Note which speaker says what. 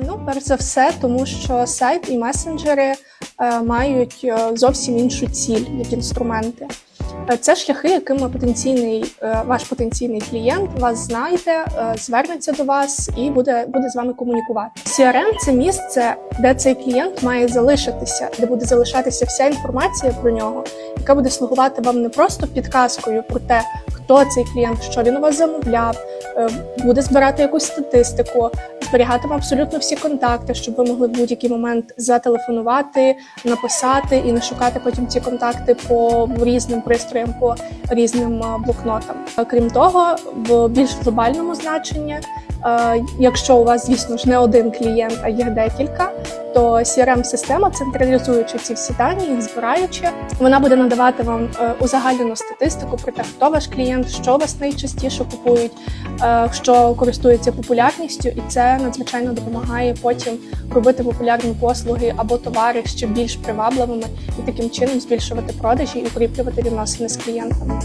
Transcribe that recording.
Speaker 1: Ну, перш за все, тому що сайт і месенджери е, мають е, зовсім іншу ціль як інструменти. Е, Це шляхи, якими потенційний ваш потенційний клієнт вас знайде, звернеться до вас і буде, буде з вами комунікувати. CRM – це місце, де цей клієнт має залишитися, де буде залишатися вся інформація про нього, яка буде слугувати вам не просто підказкою про те, хто цей клієнт, що він у вас замовляв, буде збирати якусь статистику, зберігатиме абсолютно всі контакти, щоб ви могли в будь-який момент зателефонувати, написати і не шукати потім ці контакти по різним пристроям, по різним е, блокнотам. Е, Крім того, в більш глобальному значенні, е, якщо у вас, звісно ж, не один клієнт, а їх декілька, то CRM-система, централізуючи ці всі дані, їх збираючи, вона буде надавати вам узагальнену статистику про те, хто ваш клієнт, що вас найчастіше купують, що користується популярністю, і це надзвичайно допомагає потім робити популярні послуги або товари ще більш привабливими і таким чином збільшувати продажі і укріплювати відносини з клієнтами.